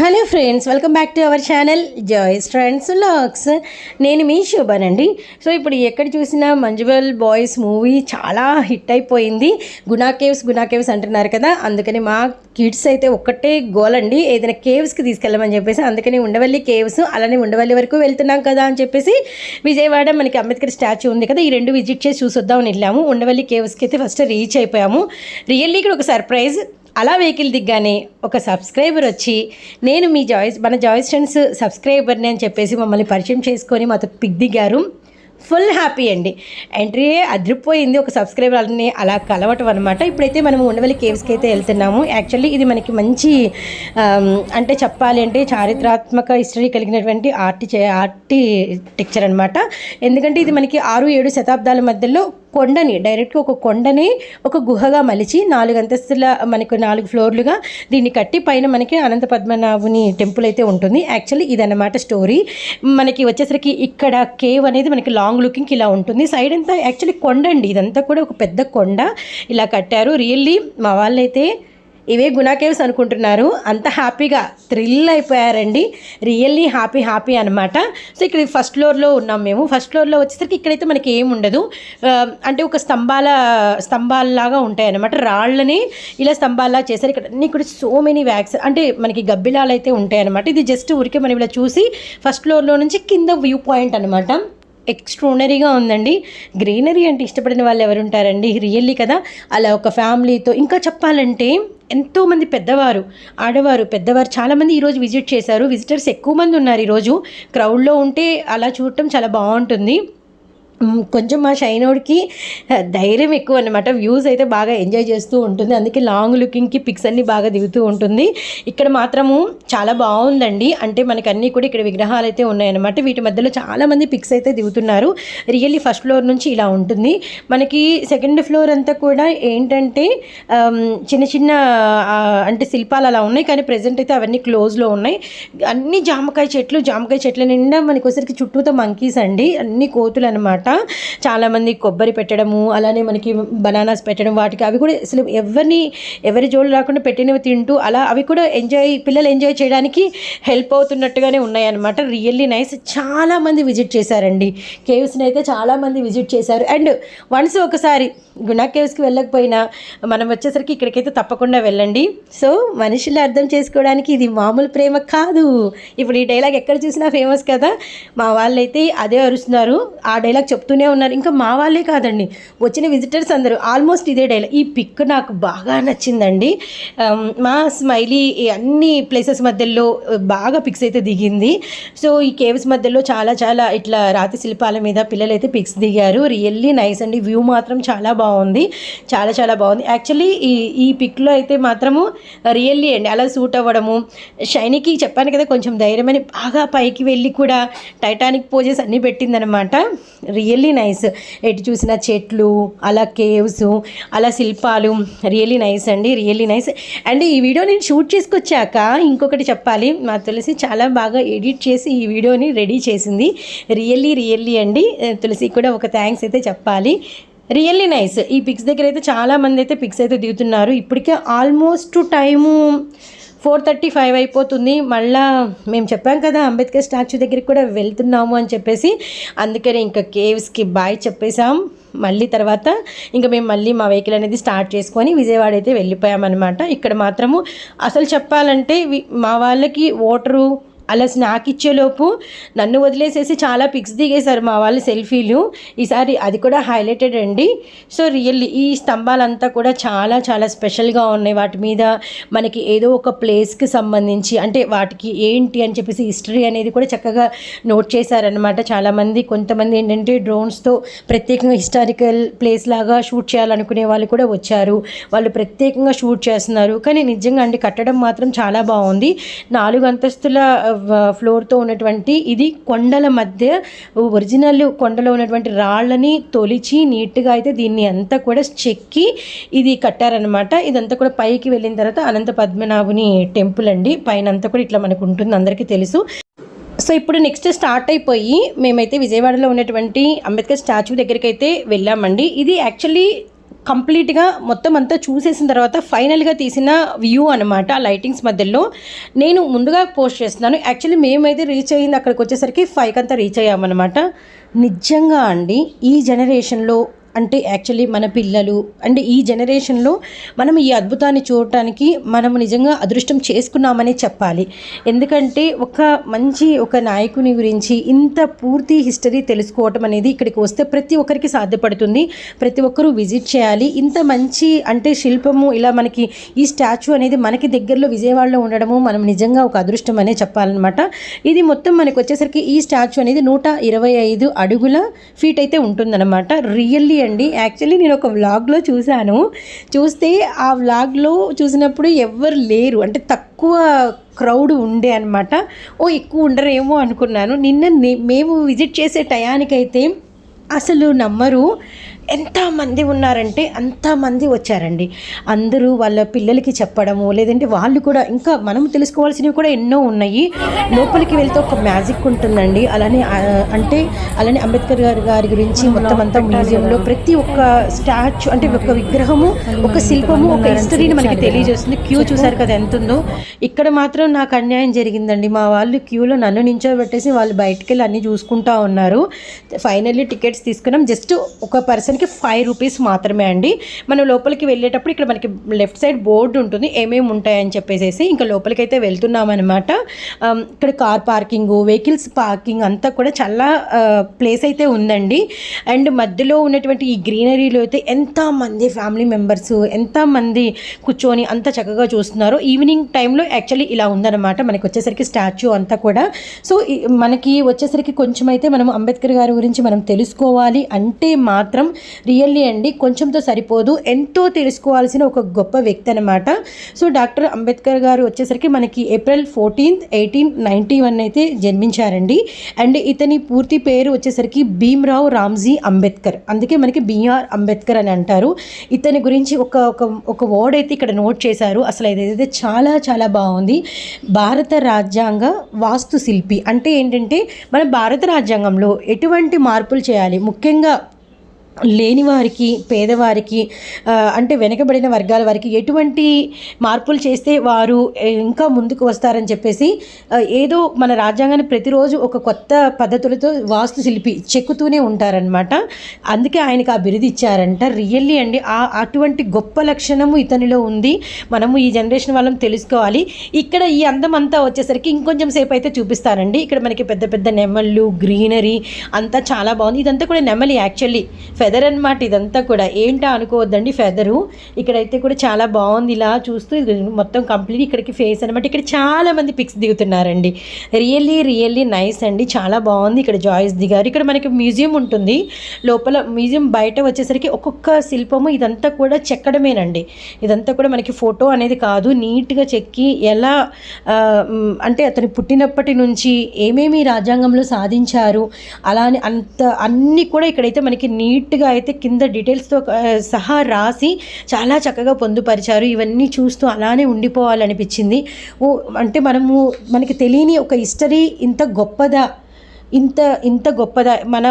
Hello friends welcome back to our channel Joys friends lakhs. నేను మీ శోభానండి. సో ఇప్పుడు ఎక్కడ చూసినా మంజువల్ బాయ్స్ మూవీ చాలా హిట్ అయిపోయింది. గునా కేవ్స్ గునా కేవ్స్ అంటున్నారు కదా అందుకని మా కిడ్స్ అయితే ఒక్కటే గోల్ అండి ఏదైనా కేవ్స్కి తీసుకెళ్ళమని చెప్పేసి అందుకని ఉండవల్లి కేవ్స్ అలానే ఉండవల్లి వరకు వెళ్తున్నాం కదా అని చెప్పేసి విజయవాడ మనకి అంబేద్కర్ స్టాచ్యూ ఉంది కదా ఈ రెండు విజిట్ చేసి చూసొద్దామని వెళ్ళాము. ఉండవల్లి కేవ్స్కి అయితే ఫస్ట్ రీచ్ అయిపోయాము. రియల్లీ ఇక్కడ ఒక సర్ప్రైజ్. అలా వెహికల్ దిగ్గానే ఒక సబ్స్క్రైబర్ వచ్చి నేను మీ జాయిస్ మన జాయిస్ ఫ్రెండ్స్ సబ్స్క్రైబర్ని అని చెప్పేసి మమ్మల్ని పరిచయం చేసుకొని మాతో పిక్ దిగారు. ఫుల్ హ్యాపీ అండి. ఎంట్రీ అదిరిపోయింది ఒక సబ్స్క్రైబర్ అలా కలవటం అనమాట ఇప్పుడైతే మనం ఉండవల్లి కేవ్స్కి అయితే వెళ్తున్నాము. యాక్చువల్లీ ఇది మనకి మంచి అంటే చెప్పాలి అంటే చారిత్రాత్మక హిస్టరీ కలిగినటువంటి ఆర్టి ఆర్టిటెక్చర్ అనమాట ఎందుకంటే ఇది మనకి ఆరు ఏడు శతాబ్దాల మధ్యలో కొండని డైరెక్ట్గా ఒక కొండని ఒక గుహగా మలిచి నాలుగు అంతస్తుల మనకు నాలుగు ఫ్లోర్లుగా దీన్ని కట్టి పైన మనకి అనంత పద్మనాభుని టెంపుల్ అయితే ఉంటుంది. యాక్చువల్లీ ఇదన్నమాట స్టోరీ. మనకి వచ్చేసరికి ఇక్కడ కేవ్ అనేది మనకి లాంగ్ లుకింగ్ ఇలా ఉంటుంది. సైడ్ అంతా యాక్చువల్లీ కొండ అండి ఇదంతా కూడా ఒక పెద్ద కొండ. ఇలా కట్టారు. రియల్లీ మా వాళ్ళైతే ఇవే గుణా కేవ్స్ అనుకుంటున్నారు. అంత హ్యాపీగా థ్రిల్ అయిపోయారండి. రియల్లీ హ్యాపీ హ్యాపీ అనమాట సో ఇక్కడ ఫస్ట్ ఫ్లోర్లో ఉన్నాం మేము. ఫస్ట్ ఫ్లోర్లో వచ్చేసరికి ఇక్కడైతే మనకి ఏం ఉండదు. అంటే ఒక స్తంభాల స్తంభాలలాగా ఉంటాయి అనమాట రాళ్ళని ఇలా స్తంభాలలా చేశారు. ఇక్కడ అన్నీ కూడా సో మెనీ వ్యాక్స్ అంటే మనకి గబ్బిలాలు అయితే ఉంటాయి అనమాట ఇది జస్ట్ ఊరికే మనం ఇలా చూసి ఫస్ట్ ఫ్లోర్లో నుంచి కింద వ్యూ పాయింట్ అనమాట ఎక్స్ట్రానరీగా ఉందండి. గ్రీనరీ అంటే ఇష్టపడిన వాళ్ళు ఎవరు ఉంటారండి రియల్లీ కదా. అలా ఒక ఫ్యామిలీతో. ఇంకా చెప్పాలంటే ఎంతోమంది పెద్దవారు ఆడవారు పెద్దవారు చాలామంది ఈరోజు విజిట్ చేశారు. విజిటర్స్ ఎక్కువ మంది ఉన్నారు ఈరోజు. క్రౌడ్లో ఉంటే అలా చూడటం చాలా బాగుంటుంది. కొంచెం మా షైనోడ్కి ధైర్యం ఎక్కువ అనమాట వ్యూస్ అయితే బాగా ఎంజాయ్ చేస్తూ ఉంటుంది. అందుకే లాంగ్ లుకింగ్కి పిక్స్ అన్నీ బాగా దిగుతూ ఉంటుంది. ఇక్కడ మాత్రము చాలా బాగుందండి. అంటే మనకి అన్నీ కూడా ఇక్కడ విగ్రహాలు అయితే ఉన్నాయన్నమాట. వీటి మధ్యలో చాలామంది పిక్స్ అయితే దిగుతున్నారు. రియల్లీ ఫస్ట్ ఫ్లోర్ నుంచి ఇలా ఉంటుంది. మనకి సెకండ్ ఫ్లోర్ అంతా కూడా ఏంటంటే చిన్న చిన్న అంటే శిల్పాలు అలా ఉన్నాయి. కానీ ప్రజెంట్ అయితే అవన్నీ క్లోజ్లో ఉన్నాయి. అన్ని జామకాయ చెట్లు జామకాయ చెట్ల నిండా మనకి ఒకసారికి చుట్టూతో మంకీస్ అండి. అన్ని కోతులు అనమాట చాలామంది కొబ్బరి పెట్టడము అలానే మనకి బనానాస్ పెట్టడం వాటికి అవి కూడా అసలు ఎవరిని ఎవరి జోలు రాకుండా పెట్టినవి తింటూ అలా అవి కూడా ఎంజాయ్ పిల్లలు ఎంజాయ్ చేయడానికి హెల్ప్ అవుతున్నట్టుగానే ఉన్నాయన్నమాట. రియల్లీ నైస్ చాలామంది విజిట్ చేశారండి. కేవ్స్ని అయితే చాలామంది విజిట్ చేశారు. అండ్ వన్స్ ఒకసారి గుణా కేవ్స్కి వెళ్ళకపోయినా మనం వచ్చేసరికి ఇక్కడికైతే తప్పకుండా వెళ్ళండి. సో మనుషులు అర్థం చేసుకోవడానికి ఇది మామూలు ప్రేమ కాదు. ఇప్పుడు ఈ డైలాగ్ ఎక్కడ చూసినా ఫేమస్ కదా? మా వాళ్ళైతే అదే అరుస్తున్నారు. ఆ డైలాగ్ చెప్తూనే ఉన్నారు. ఇంకా మా వాళ్ళే కాదండి. వచ్చిన విజిటర్స్ అందరూ ఆల్మోస్ట్ ఇదే డైలాగ్ ఈ పిక్ నాకు బాగా నచ్చిందండి. Um, మా స్మైలీ అన్ని ప్లేసెస్ మధ్యలో uh, బాగా పిక్స్ అయితే దిగింది. సో ఈ కేవ్స్ మధ్యలో చాలా చాలా ఇట్లా రాతి శిల్పాల మీద పిల్లలు అయితే పిక్స్ దిగారు. రియల్లీ నైస్ అండి. వ్యూ మాత్రం చాలా బాగుంది. చాలా చాలా బాగుంది. యాక్చువల్లీ ఈ ఈ పిక్లో అయితే మాత్రము uh, రియల్లీ అండి. అలా సూట్ అవ్వడము షైనీకి చెప్పాను కదా కొంచెం ధైర్యమని బాగా పైకి వెళ్ళి కూడా టైటానిక్ పోజెస్ అన్నీ పెట్టిందనమాట రియల్ రియల్లీ నైస్ ఎటు చూసిన చెట్లు అలా కేవ్స్ అలా శిల్పాలు. రియల్లీ నైస్ అండి రియల్లీ నైస్ అండ్ ఈ వీడియో నేను షూట్ చేసుకొచ్చాక ఇంకొకటి చెప్పాలి. మా తులసి చాలా బాగా ఎడిట్ చేసి ఈ వీడియోని రెడీ చేసింది. రియల్లీ రియల్లీ అండి. Eh, తులసి కూడా ఒక థ్యాంక్స్ అయితే చెప్పాలి. రియల్లీ నైస్ ఈ పిక్స్ దగ్గర అయితే చాలా మంది అయితే పిక్స్ అయితే దిగుతున్నారు. ఇప్పటికే almost time four thirty five అయిపోతుంది. మళ్ళా మేము చెప్పాం కదా అంబేద్కర్ స్టాచ్యూ దగ్గరికి కూడా వెళ్తున్నాము అని చెప్పేసి. అందుకని ఇంకా కేవ్స్కి బాయ్ చెప్పేసాం మళ్ళీ తర్వాత ఇంకా మేము మళ్ళీ మా వెహికల్ అనేది స్టార్ట్ చేసుకొని విజయవాడ అయితే వెళ్ళిపోయామన్నమాట. ఇక్కడ మాత్రము అసలు చెప్పాలంటే మా వాళ్ళకి ఓటరు అలా స్నాక్ ఇచ్చేలోపు నన్ను వదిలేసేసి చాలా పిక్స్ దిగేశారు మా వాళ్ళు సెల్ఫీలు. ఈసారి అది కూడా హైలైటెడ్ అండి. సో రియల్లీ ఈ స్తంభాలంతా కూడా చాలా చాలా స్పెషల్గా ఉన్నాయి. వాటి మీద మనకి ఏదో ఒక ప్లేస్కి సంబంధించి అంటే వాటికి ఏంటి అని చెప్పేసి హిస్టరీ అనేది కూడా చక్కగా నోట్ చేశారనమాట చాలామంది కొంతమంది ఏంటంటే డ్రోన్స్తో ప్రత్యేకంగా హిస్టారికల్ ప్లేస్ లాగా షూట్ చేయాలనుకునే వాళ్ళు కూడా వచ్చారు. వాళ్ళు ప్రత్యేకంగా షూట్ చేస్తున్నారు. కానీ నిజంగా అండి కట్టడం మాత్రం చాలా బాగుంది. నాలుగు అంతస్తుల ఫ్లోర్తో ఉన్నటువంటి ఇది కొండల మధ్య ఒరిజినల్ కొండలో ఉన్నటువంటి రాళ్ళని తొలిచి నీట్గా అయితే దీన్ని అంతా కూడా చెక్కి ఇది కట్టారనమాట ఇదంతా కూడా పైకి వెళ్ళిన తర్వాత అనంత పద్మనాభుని టెంపుల్ అండి. పైన అంతా కూడా ఇట్లా మనకు ఉంటుంది అందరికీ తెలుసు. సో ఇప్పుడు నెక్స్ట్ స్టార్ట్ అయిపోయి మేమైతే విజయవాడలో ఉన్నటువంటి అంబేద్కర్ స్టాచ్యూ దగ్గరికి అయితే వెళ్ళామండి. ఇది యాక్చువల్లీ కంప్లీట్గా మొత్తం అంతా చూసేసిన తర్వాత ఫైనల్గా తీసిన వ్యూ అనమాట ఆ లైటింగ్స్ మధ్యలో. నేను ముందుగా పోస్ట్ చేస్తున్నాను. యాక్చువల్లీ మేమైతే రీచ్ అయ్యింది అక్కడికి వచ్చేసరికి ఫైవ్ అంతా రీచ్ అయ్యామన్నమాట. నిజంగా అండి ఈ జనరేషన్లో అంటే యాక్చువల్లీ మన పిల్లలు అంటే ఈ జనరేషన్లో మనం ఈ అద్భుతాన్ని చూడటానికి మనం నిజంగా అదృష్టం చేసుకున్నామని చెప్పాలి. ఎందుకంటే ఒక మంచి ఒక నాయకుని గురించి ఇంత పూర్తి హిస్టరీ తెలుసుకోవటం అనేది ఇక్కడికి వస్తే ప్రతి ఒక్కరికి సాధ్యపడుతుంది. ప్రతి ఒక్కరూ విజిట్ చేయాలి. ఇంత మంచి అంటే శిల్పము ఇలా మనకి ఈ స్టాచ్యూ అనేది మనకి దగ్గరలో విజయవాడలో ఉండడము మనం నిజంగా ఒక అదృష్టం అనే చెప్పాలన్నమాట. ఇది మొత్తం మనకు వచ్చేసరికి ఈ స్టాచ్యూ అనేది నూట ఇరవై ఐదు అడుగుల ఫీట్ అయితే ఉంటుందన్నమాట. రియల్లీ అండి. యాక్చువల్లీ నేను ఒక వ్లాగ్లో చూశాను. చూస్తే ఆ వ్లాగ్లో చూసినప్పుడు ఎవ్వరు లేరు. అంటే తక్కువ క్రౌడ్ ఉండే అనమాట ఓ ఎక్కువ ఉండరేమో అనుకున్నాను. నిన్న మేము విజిట్ చేసే టయానికైతే అసలు నమ్మరు. ఎంతమంది ఉన్నారంటే అంతమంది వచ్చారండి. అందరూ వాళ్ళ పిల్లలకి చెప్పడము లేదంటే వాళ్ళు కూడా ఇంకా మనం తెలుసుకోవాల్సినవి కూడా ఎన్నో ఉన్నాయి. లోపలికి వెళ్తే ఒక మ్యాజిక్ ఉంటుందండి. అలానే అంటే అలానే అంబేద్కర్ గారి గారి గురించి మొత్తం అంతా మ్యూజియంలో ప్రతి ఒక్క స్టాచ్యూ అంటే ఒక విగ్రహము ఒక శిల్పము ఒక హిస్టరీని మనకి తెలియజేస్తుంది. క్యూ చూసారు కదా ఎంత ఉందో ఇక్కడ మాత్రం నాకు అన్యాయం జరిగిందండి. మా వాళ్ళు క్యూలో నన్ను నించోబెట్టేసి వాళ్ళు బయటికి వెళ్ళి అన్నీ చూసుకుంటా ఉన్నారు. ఫైనల్లీ టికెట్స్ తీసుకున్నాం. జస్ట్ ఒక పర్సన్కి ఫైవ్ రూపీస్ మాత్రమే అండి. మనం లోపలికి వెళ్ళేటప్పుడు ఇక్కడ మనకి లెఫ్ట్ సైడ్ బోర్డు ఉంటుంది. ఏమేమి ఉంటాయని చెప్పేసి ఇంకా లోపలికి అయితే వెళ్తున్నాం అనమాట um, ఇక్కడ కార్ పార్కింగ్ వెహికల్స్ పార్కింగ్ అంతా కూడా చాలా uh, ప్లేస్ అయితే ఉందండి. అండ్ మధ్యలో ఉన్నటువంటి ఈ గ్రీనరీలో అయితే ఎంతమంది ఫ్యామిలీ మెంబర్స్ ఎంతమంది కూర్చొని అంత చక్కగా చూస్తున్నారు ఈవినింగ్ టైంలో యాక్చువల్లీ ఇలా ఉందన్నమాట. మనకి వచ్చేసరికి స్టాచ్యూ అంతా కూడా. సో మనకి వచ్చేసరికి కొంచెం అయితే మనం అంబేద్కర్ గారి గురించి మనం తెలుసుకోవాలి అంటే మాత్రం రియల్లీ అండి కొంచెంతో సరిపోదు. ఎంతో తెలుసుకోవాల్సిన ఒక గొప్ప వ్యక్తి అనమాట సో డాక్టర్ అంబేద్కర్ గారు వచ్చేసరికి మనకి April fourteenth eighteen ninety one అయితే జన్మించారండి. అండ్ ఇతని పూర్తి పేరు వచ్చేసరికి భీమ్రావు రామ్జీ అంబేద్కర్. అందుకే మనకి బిఆర్ అంబేద్కర్ అని అంటారు. ఇతని గురించి ఒక ఒక ఒక వర్డ్ అయితే ఇక్కడ నోట్ చేశారు. అసలు ఇదైతే చాలా చాలా బాగుంది. భారత రాజ్యాంగ వాస్తు శిల్పి. అంటే ఏంటంటే మన భారత రాజ్యాంగంలో ఎటువంటి మార్పులు చేయాలి? ముఖ్యంగా లేని వారికి పేదవారికి అంటే వెనకబడిన వర్గాల వారికి ఎటువంటి మార్పులు చేస్తే వారు ఇంకా ముందుకు వస్తారని చెప్పేసి ఏదో మన రాజ్యాంగాన్ని ప్రతిరోజు ఒక కొత్త పద్ధతులతో వాస్తు శిల్పి చెక్కుతూనే ఉంటారనమాట అందుకే ఆయనకి ఆ బిరుది ఇచ్చారంట. రియల్లీ అండి ఆ అటువంటి గొప్ప లక్షణము ఇతనిలో ఉంది. మనము ఈ జనరేషన్ వాళ్ళం తెలుసుకోవాలి. ఇక్కడ ఈ అందం అంతా వచ్చేసరికి ఇంకొంచెం సేపు అయితే చూపిస్తానండి. ఇక్కడ మనకి పెద్ద పెద్ద నెమళ్ళు గ్రీనరీ అంతా చాలా బాగుంది. ఇదంతా కూడా నెమలి యాక్చువల్లీ ఫెదర్ అన్నమాట ఇదంతా కూడా. ఏంటో అనుకోవద్దండి ఫెదరు ఇక్కడైతే కూడా చాలా బాగుంది. ఇలా చూస్తూ ఇది మొత్తం కంప్లీట్ ఇక్కడికి ఫేస్ అనమాట ఇక్కడ చాలామంది పిక్స్ దిగుతున్నారండి. రియల్లీ రియల్లీ నైస్ అండి. చాలా బాగుంది ఇక్కడ జాయిస్ దిగారు ఇక్కడ మనకి మ్యూజియం ఉంటుంది. లోపల మ్యూజియం బయట వచ్చేసరికి ఒక్కొక్క శిల్పము ఇదంతా కూడా చెక్కడమేనండి. ఇదంతా కూడా మనకి ఫోటో అనేది కాదు. నీట్గా చెక్కి ఎలా అంటే అతను పుట్టినప్పటి నుంచి ఏమేమి రాజ్యాంగంలో సాధించారు అలానే అంత అన్నీ కూడా ఇక్కడైతే మనకి నీట్ నీట్గా అయితే కింద డీటెయిల్స్తో సహా రాసి చాలా చక్కగా పొందుపరిచారు. ఇవన్నీ చూస్తూ అలానే ఉండిపోవాలనిపించింది. ఓ అంటే మనము మనకి తెలియని ఒక హిస్టరీ ఇంత గొప్పదా? ఇంత ఇంత గొప్పదా మన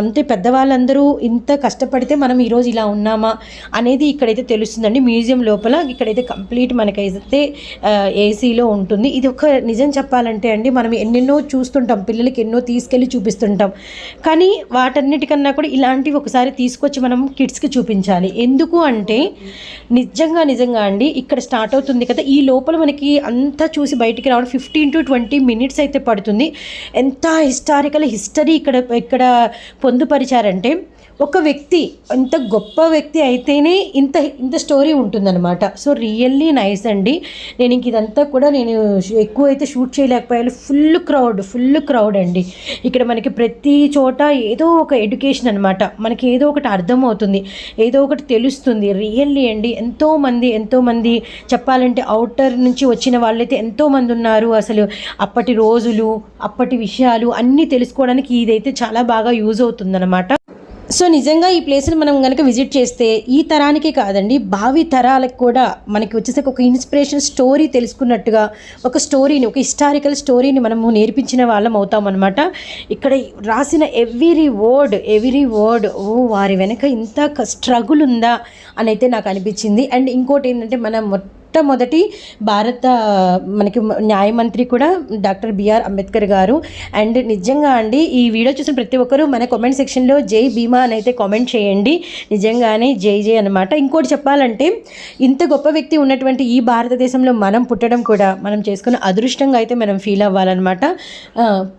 అంతే పెద్దవాళ్ళందరూ ఇంత కష్టపడితే మనం ఈరోజు ఇలా ఉన్నామా అనేది ఇక్కడైతే తెలుస్తుందండి. మ్యూజియం లోపల ఇక్కడైతే కంప్లీట్ మనకైతే ఏసీలో ఉంటుంది. ఇది ఒక నిజం చెప్పాలంటే అండి మనం ఎన్నెన్నో చూస్తుంటాం పిల్లలకి ఎన్నో తీసుకెళ్ళి చూపిస్తుంటాం. కానీ వాటన్నిటికన్నా కూడా ఇలాంటివి ఒకసారి తీసుకొచ్చి మనం కిడ్స్కి చూపించాలి. ఎందుకు అంటే నిజంగా నిజంగా అండి ఇక్కడ స్టార్ట్ అవుతుంది కదా ఈ లోపల మనకి అంతా చూసి బయటికి రావడం ఫిఫ్టీన్ టు ట్వంటీ మినిట్స్ అయితే పడుతుంది. ఎంత హిస్టారికల్ హిస్టరీ ఇక్కడ ఇక్కడ పొందుపరిచారంటే ఒక వ్యక్తి ఇంత గొప్ప వ్యక్తి అయితేనే ఇంత ఇంత స్టోరీ ఉంటుందన్నమాట. సో రియల్లీ నైస్ అండి. నేను ఇంక ఇదంతా కూడా నేను ఎక్కువ అయితే షూట్ చేయలేకపోయాను. ఫుల్ క్రౌడ్ ఫుల్ క్రౌడ్ అండి. ఇక్కడ మనకి ప్రతి చోట ఏదో ఒక ఎడ్యుకేషన్ అనమాట మనకి ఏదో ఒకటి అర్థమవుతుంది. ఏదో ఒకటి తెలుస్తుంది. రియల్లీ అండి. ఎంతోమంది ఎంతోమంది చెప్పాలంటే అవుటర్ నుంచి వచ్చిన వాళ్ళైతే ఎంతోమంది ఉన్నారు. అసలు అప్పటి రోజులు అప్పటి విషయాలు అన్నీ తెలుసుకోవడానికి ఇదైతే చాలా బాగా యూజ్ అవుతుందన్నమాట. సో నిజంగా ఈ ప్లేస్ని మనం కనుక విజిట్ చేస్తే ఈ తరానికే కాదండి భావి తరాలకు కూడా మనకి వచ్చేసరికి ఒక ఇన్స్పిరేషన్ స్టోరీ తెలుసుకున్నట్టుగా ఒక స్టోరీని ఒక హిస్టారికల్ స్టోరీని మనము నేర్పించిన వాళ్ళం అవుతాం అనమాట ఇక్కడ రాసిన ఎవ్రీ వర్డ్ ఎవ్రీ వర్డ్ ఓ వారి వెనక ఇంత స్ట్రగుల్ ఉందా అని అయితే నాకు అనిపించింది. అండ్ ఇంకోటి ఏంటంటే మనం మొట్టమొదటి భారత మనకి న్యాయమంత్రి కూడా డాక్టర్ బిఆర్ అంబేద్కర్ గారు. అండ్ నిజంగా అండి ఈ వీడియో చూసిన ప్రతి ఒక్కరూ మన కామెంట్ సెక్షన్లో జై భీమా అని అయితే కామెంట్ చేయండి. నిజంగానే జై జై అనమాట ఇంకోటి చెప్పాలంటే ఇంత గొప్ప వ్యక్తి ఉన్నటువంటి ఈ భారతదేశంలో మనం పుట్టడం కూడా మనం చేసుకున్న అదృష్టంగా అయితే మనం ఫీల్ అవ్వాలన్నమాట.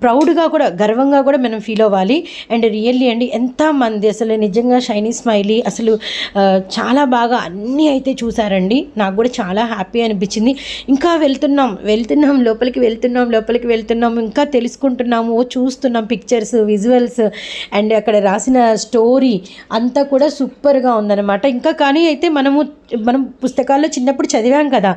ప్రౌడ్గా కూడా గర్వంగా కూడా మనం ఫీల్ అవ్వాలి. అండ్ రియల్లీ అండి ఎంతమంది అసలు నిజంగా షైనీ స్మైలీ అసలు చాలా బాగా అన్నీ అయితే చూసారండి. నాకు కూడా చాలా హ్యాపీ అనిపించింది. ఇంకా వెళ్తున్నాం వెళ్తున్నాం లోపలికి వెళ్తున్నాం లోపలికి వెళ్తున్నాం ఇంకా తెలుసుకుంటున్నాము చూస్తున్నాం పిక్చర్స్ విజువల్స్ అండ్ అక్కడ రాసిన స్టోరీ అంతా కూడా సూపర్గా ఉందన్నమాట. ఇంకా కానీ అయితే మనము మనం పుస్తకాల్లో చిన్నప్పుడు చదివాం కదా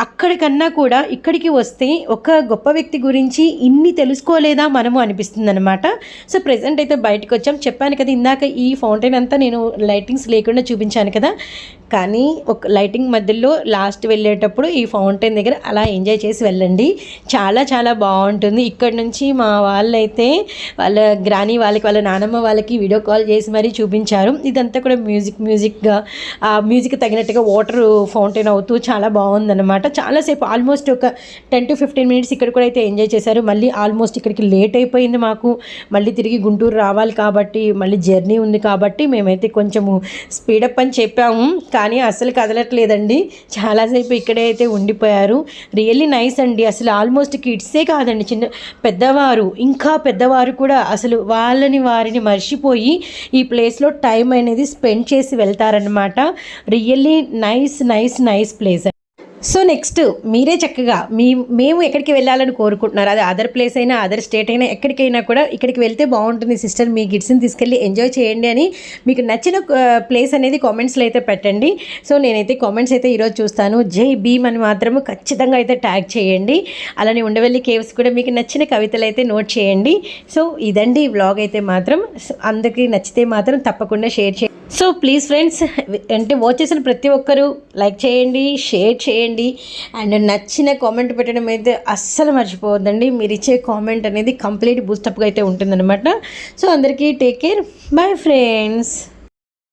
అక్కడికన్నా కూడా ఇక్కడికి వస్తే ఒక గొప్ప వ్యక్తి గురించి ఇన్ని తెలుసుకోలేదా మనము అనిపిస్తుంది అనమాట సో ప్రజెంట్ అయితే బయటకు వచ్చాం చెప్పాను కదా ఇందాక ఈ ఫౌంటైన్ అంతా నేను లైటింగ్స్ లేకుండా చూపించాను కదా. కానీ ఒక లైటింగ్ మధ్యలో లాస్ట్ వెళ్ళేటప్పుడు ఈ ఫౌంటైన్ దగ్గర అలా ఎంజాయ్ చేసి వెళ్ళండి. చాలా చాలా బాగుంటుంది. ఇక్కడ నుంచి మా వాళ్ళైతే వాళ్ళ గ్రాని వాళ్ళకి వాళ్ళ నానమ్మ వాళ్ళకి వీడియో కాల్ చేసి మరీ చూపించారు. ఇదంతా కూడా మ్యూజిక్ మ్యూజిక్గా మ్యూజిక్ తగినట్టుగా వాటర్ ఫౌంటైన్ అవుతూ చాలా బాగుందన్నమాట. చాలాసేపు ఆల్మోస్ట్ ఒక టెన్ టు ఫిఫ్టీన్ మినిట్స్ ఇక్కడ కూడా అయితే ఎంజాయ్ చేశారు. మళ్ళీ ఆల్మోస్ట్ ఇక్కడికి లేట్ అయిపోయింది మాకు. మళ్ళీ తిరిగి గుంటూరు రావాలి కాబట్టి మళ్ళీ జర్నీ ఉంది కాబట్టి మేమైతే కొంచెము స్పీడప్ అని చెప్పాము. కానీ అసలు కదలట్లేదండి. చాలాసేపు ఇక్కడే అయితే ఉండిపోయారు. రియల్లీ నైస్ అండి. అసలు ఆల్మోస్ట్ కిడ్సే కాదండి. చిన్న పెద్దవారు ఇంకా పెద్దవారు కూడా అసలు వాళ్ళని వారిని మర్చిపోయి ఈ ప్లేస్లో టైం అనేది స్పెండ్ చేసి వెళ్తారనమాట really nice nice nice place so next మీరే చక్కగా మీ మేము ఎక్కడికి వెళ్ళాలని కోరుకుంటున్నారు. అది అదర్ ప్లేస్ అయినా అదర్ స్టేట్ అయినా ఎక్కడికైనా కూడా ఇక్కడికి వెళ్తే బాగుంటుంది సిస్టర్. మీ గిడ్స్ని తీసుకెళ్ళి ఎంజాయ్ చేయండి అని మీకు నచ్చిన ప్లేస్ అనేది కామెంట్స్లో అయితే పెట్టండి. సో నేనైతే కామెంట్స్ అయితే ఈరోజు చూస్తాను. జై భీమ్ అని మాత్రము ఖచ్చితంగా అయితే ట్యాగ్ చేయండి. అలానే ఉండవల్లి కేవ్స్ కూడా మీకు నచ్చిన కవితలు అయితే నోట్ చేయండి. సో ఇదండి ఈ వ్లాగ్ అయితే మాత్రం. సో అందరికీ నచ్చితే మాత్రం తప్పకుండా షేర్ చేయండి. సో ప్లీజ్ ఫ్రెండ్స్ అంటే వాచ్ చేసిన ప్రతి ఒక్కరూ లైక్ చేయండి షేర్ చేయండి అండ్ నచ్చిన కామెంట్ పెట్టడం అయితే అస్సలు మర్చిపోవద్దండి. మీరు ఇచ్చే కామెంట్ అనేది కంప్లీట్ బూస్టప్గా అయితే ఉంటుందన్నమాట. సో అందరికీ టేక్ కేర్ బై ఫ్రెండ్స్